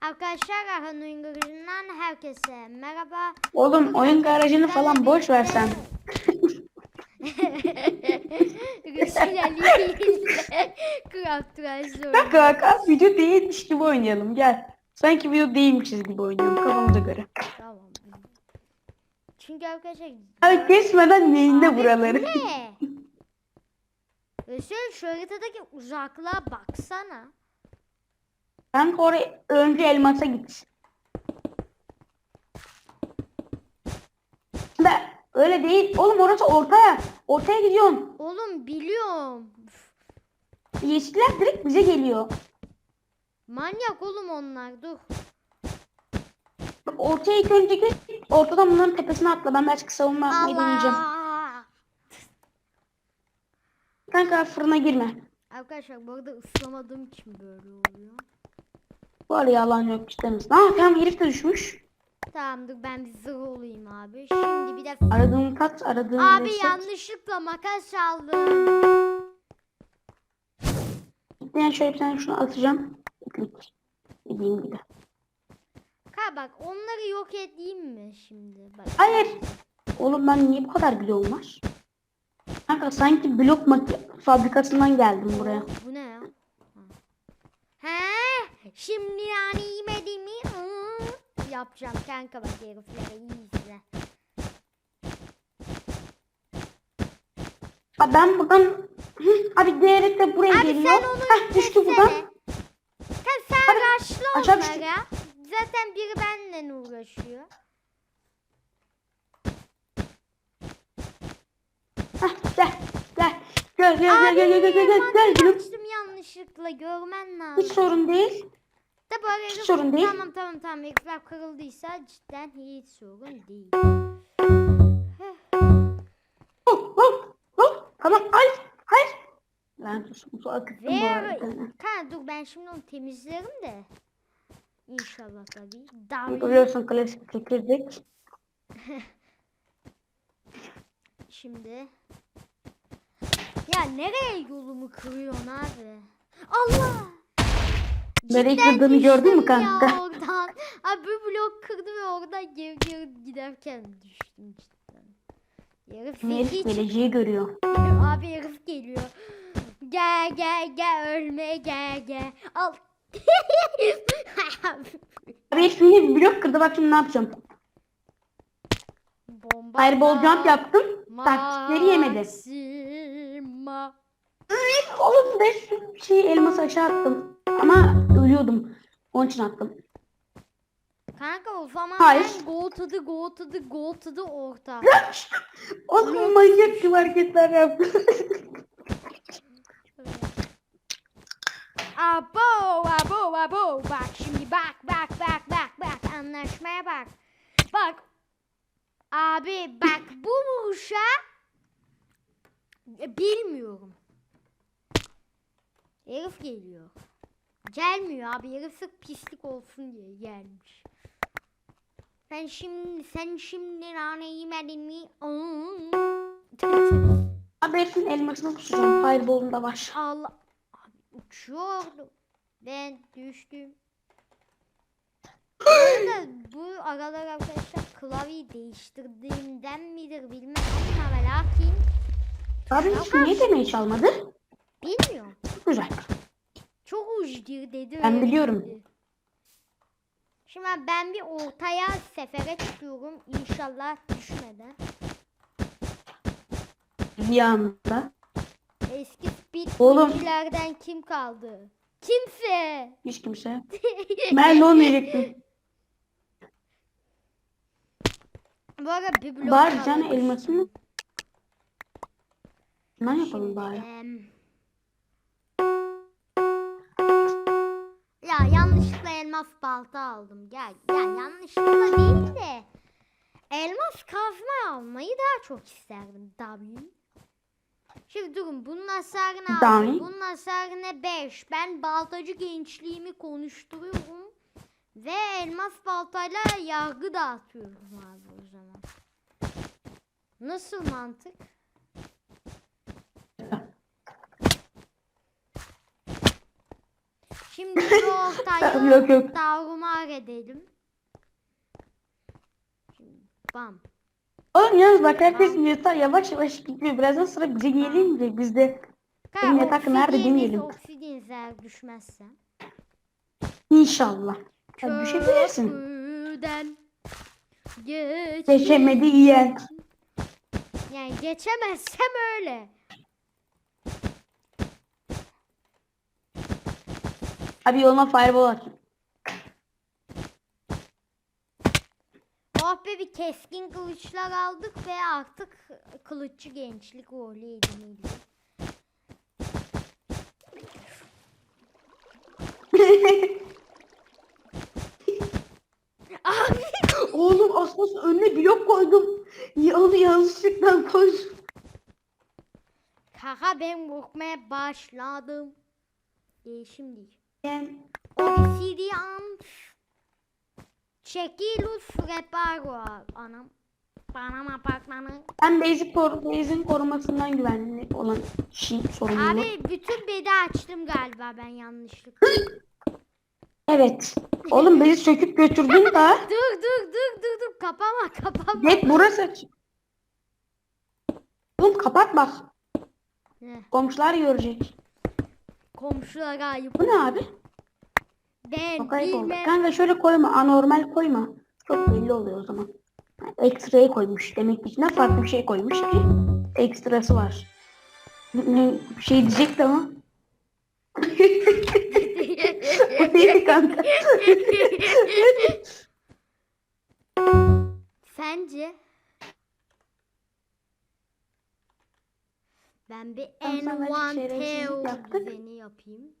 Arkadaşlar Arhan Oyun Garajı'ndan herkese merhaba. Oğlum oyun garajını falan boş versen. Rüsül Ali ile Craft Rise Bak bak az video değilmiş gibi oynayalım gel. Sanki video değilmişiz gibi oynayalım kafamıza göre. Tamam. Çünkü arkadaşlar Abi kesmeden neyinde buraları. bu ne? Rüsül şu haritadaki uzaklığa baksana. Sen oraya önce elmasa git. Da öyle değil. Oğlum orası ortaya. Ortaya gidiyorsun. Oğlum biliyorum. Yeşiller direkt bize geliyor. Manyak oğlum onlar dur. Ortaya ilk önce git. Ortadan bunların tepesine atla. Ben belki savunma yapmayı deneyeceğim. Allah. Kanka fırına girme. Arkadaşlar bu arada ıslamadığım için böyle oluyor. Bu arada yalan yok misin? Aa tamam herif de düşmüş. Tamamdır ben bir zırh olayım abi. Şimdi bir de Aradığın kat aradığın Abi lezzet. yanlışlıkla makas çaldım. Ben şöyle bir tane şunu atacağım. Klik. Dediğim gibi. Ha bak onları yok edeyim mi şimdi? Bak. Hayır. Oğlum ben niye bu kadar bloğum var? Kanka sanki blok fabrikasından geldim buraya. Bu ne ya? Şimdi yani yemediğimi yapacağım kanka bak heriflere iyi izle. Abi ben buradan Hı, abi değerek de buraya Abi geliyor. sen onu Heh, düştü buradan. Sen, sen raşla aşağı onlara. Zaten biri benimle uğraşıyor. Heh, gel. Gel. Gel gel gel Abi gel gel gel gel gel gel açtım yanlışlıkla görmen lazım. Hiç sorun değil. Da böyle Hiç sorun değil. Tamam tamam tamam herifler kırıldıysa cidden hiç sorun değil. Hop hop hop. Tamam hayır hayır. Lan sus su akıttım bu Ve arada. kan dur ben şimdi onu temizlerim de. İnşallah tabii. Davi Biliyorsun klasik çekirdek. şimdi. Ya nereye yolumu kırıyorsun abi? Allah! Nereye kırdığını gördün mü düştüm ya kanka? oradan. Abi bir blok kırdı ve oradan geri geri giderken düştüm cidden. Herif hiç geleceği görüyor. Abi herif geliyor. Gel gel gel ölme gel gel. Al. Abi bir blok kırdı bak şimdi ne yapacağım. Bomba. Fireball jump yaptım. Taktikleri yemedi. Maxima. Oğlum ben şu şeyi elması aşağı attım. Ama ölüyordum. Onun için attım. Kanka o zaman Hayır. ben go to the go to the go to the orta. Oğlum manyak gibi hareketler yaptı. Abo abo abo bak şimdi bak bak bak bak bak anlaşmaya bak. Bak abi bak bu vuruşa bilmiyorum. Herif geliyor. Gelmiyor abi herif sırf pislik olsun diye gelmiş. Sen şimdi sen şimdi nane yemedin mi? Abi herifin elmasını kusacağım. Fireball'um da var. Allah abi uçuyordu. Ben düştüm. Bu bu aralar arkadaşlar klavyeyi değiştirdiğimden midir bilmem ama lakin Abi hiç niye demeyi çalmadı? Bilmiyorum. Güzel. Çok ucdur dedi. Ben biliyorum. dedi. Şimdi ben bir ortaya sefere çıkıyorum inşallah düşmeden. Bir anda. Eski speed oyunculardan kim kaldı? Kimse. Hiç kimse. Ben de onu diyecektim. Bu arada bir blok Bari daha can var. elmasını. Ne yapalım bari? Em, Ya yanlışlıkla elmas balta aldım. Gel, ya yanlışlıkla değil de elmas kazma almayı daha çok isterdim tabii. Şimdi durun bunun hasarını aldım. Bunun hasarını 5. Ben baltacı gençliğimi konuşturuyorum. Ve elmas baltayla yargı dağıtıyorum abi o zaman. Nasıl mantık? Şimdi ortayı Yok, yok. tarumar edelim. Bam. Oğlum yalnız bak herkes yatar yavaş yavaş gidiyor. Birazdan sıra bize gelince biz de Benim yatak nerede demeyelim. Obsidiyeniz eğer düşmezse. inşallah. Ya düşebilirsin. Köprüden geç. Geçemedi yiyen. Yani geçemezsem öyle. Abi yoluna fireball at. Oh be bir keskin kılıçlar aldık ve artık kılıççı gençlik rolü edinildi. Abi Oğlum asması önüne blok koydum. Ya onu yanlışlıkla koydum. kaka ben korkmaya başladım. Ee, şimdi obsidian çekilus reparo anam. Bana apartmanı. ben basic kor base'in korumasından güvenli olan şey sorumlu. Abi bütün bedi açtım galiba ben yanlışlıkla. Evet. Oğlum bezi söküp götürdün da. dur dur dur dur dur kapama kapama. Net burası. aç. Oğlum kapat bak. Ne? Komşular görecek. Komşulara ayıp. Bu ne abi? Ben bilmem. Kanka şöyle koyma. Anormal koyma. Çok belli oluyor o zaman. Ekstrayı koymuş. Demek ki içine farklı bir şey koymuş ki ekstrası var. Ne bir şey diyecekti ama. o değil kanka. Sence? Bir Tamam, sen bence N1 şerefsizlik tail yaptık. düzeni yapayım.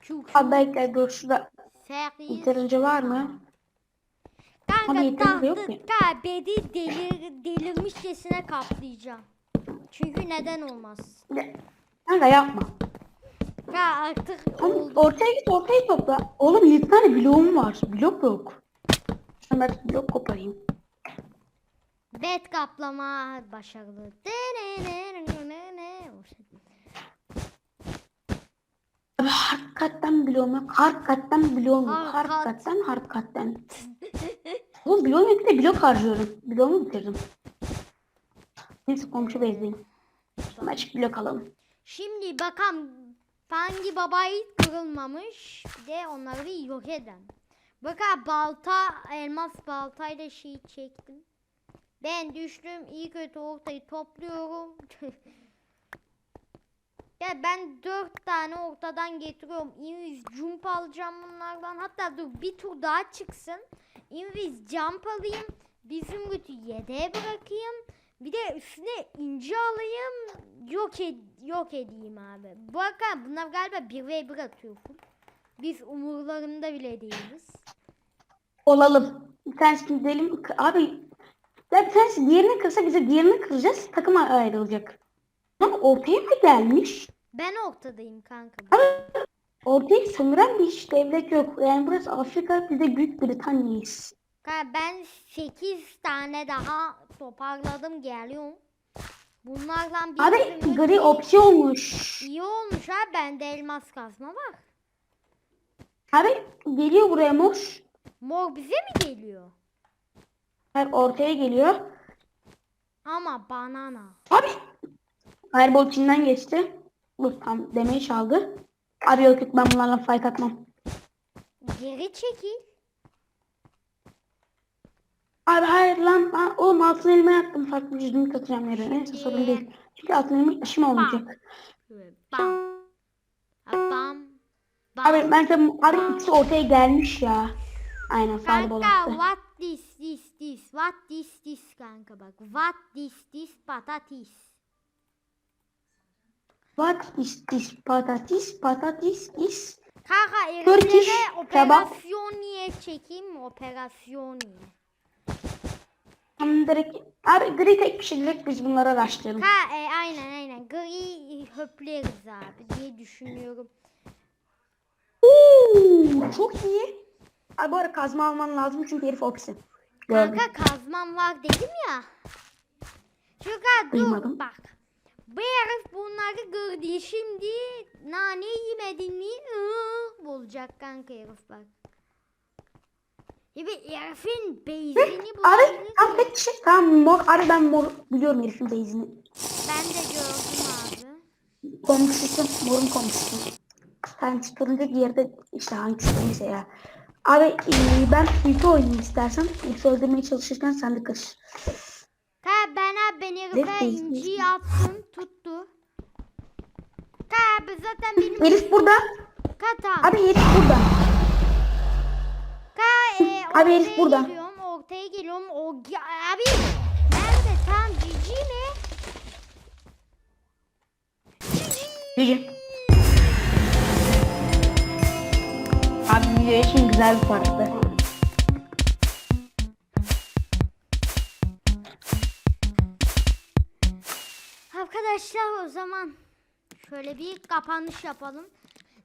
Çünkü Abi bekle dur şurada yeterince var mı? Kanka tahtı ki. bedi delir, delirmişçesine kaplayacağım. Çünkü neden olmaz? De- Kanka yapma. Ya artık Oğlum ortaya git ortaya topla. Oğlum 7 tane bloğum var. Blok yok. Ben belki blok koparayım. Bet kaplama başarılı. Abi hakikaten bloğum yok. Hakikaten bloğum yok. Harkat. Hakikaten hakikaten. Oğlum bloğum yok de blok harcıyorum. Bloğumu bitirdim. Neyse komşu bezdeyim. Sonra açık blok alalım. Şimdi bakalım Fangi babayı kırılmamış. Bir de onları yok eden. Bakın balta, elmas baltayla şey çektim. Ben düştüm. iyi kötü ortayı topluyorum. ya ben dört tane ortadan getiriyorum. Invis jump alacağım bunlardan. Hatta dur bir tur daha çıksın. Invis jump alayım. Bizim gütü yedeğe bırakayım. Bir de üstüne ince alayım. Yok ed yok edeyim abi. Bakın bunlar galiba 1 ve 1 atıyor. Biz umurlarında bile değiliz. Olalım. Bir tanesini gidelim. Abi ya bir tanesi diğerini kırsa bize diğerini kıracağız. Takım ayrılacak. Lan ortaya mı gelmiş? Ben ortadayım kanka. Ortaya sömüren bir hiç devlet yok. Yani burası Afrika bir de Büyük Britanya'yız. Kanka ben 8 tane daha toparladım geliyorum. Bunlardan bir Abi gri opsiyonmuş. iyi olmuş ha bende elmas kazma var. Abi geliyor buraya mor. Mor bize mi geliyor? Hayır ortaya geliyor. Ama banana. Abi Fireball içinden geçti. Bu tam demeyi çaldı. Abi yok yok ben bunlarla fight atmam. Geri çekil. Abi hayır lan. Ha, oğlum altın elma yaktım. Farklı yüzümü katacağım yere. Neyse sorun değil. Çünkü altın elma işim olmayacak. Bam. Bam. Bam. Abi ben tabii abi ikisi ortaya gelmiş ya. Aynen fireball attı. This this this what this this kanka bak what this this patatis. What is this patatis? Patatis is Kanka elimlere operasyon niye çekeyim mi? Operasyon niye? Tam direkt abi gri tek bir şey direkt biz bunlara başlayalım. Ha e, aynen aynen gri höpleriz abi diye düşünüyorum. Oo, çok iyi. Abi bu ara kazma alman lazım çünkü herif. Gördüm. Kanka kazmam var dedim ya. Çünkü dur Duymadım. bak. Bu herif bunları gördü. Şimdi nane yemedin mi? Iı, olacak kanka herif bak. Gibi herifin beyzini Abi bulabilir tam miyim? tek kişi. Tamam mor. Abi ben mor biliyorum herifin base'ini. Ben de gördüm abi. Komşusu. Morun komşusu. Hangisi turuncu diğerde işte hangisi neyse ya. Abi e, ben ülke oynayayım istersen. Ülke öldürmeye çalışırken sen de karış. Ha ben abi ben herife Net inci beyzini. yaptım tuttu. Ha abi zaten benim Herif burada. katam. Abi herif burada. Ka e, Abi herif ortaya burada. geliyorum ortaya geliyorum. O abi nerede tam cici mi? Cici. Abi video için güzel bir parçtı. Arkadaşlar o zaman şöyle bir kapanış yapalım.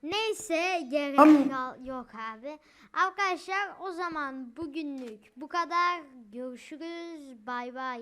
Neyse gerek yok abi. Arkadaşlar o zaman bugünlük bu kadar. Görüşürüz. Bay bay.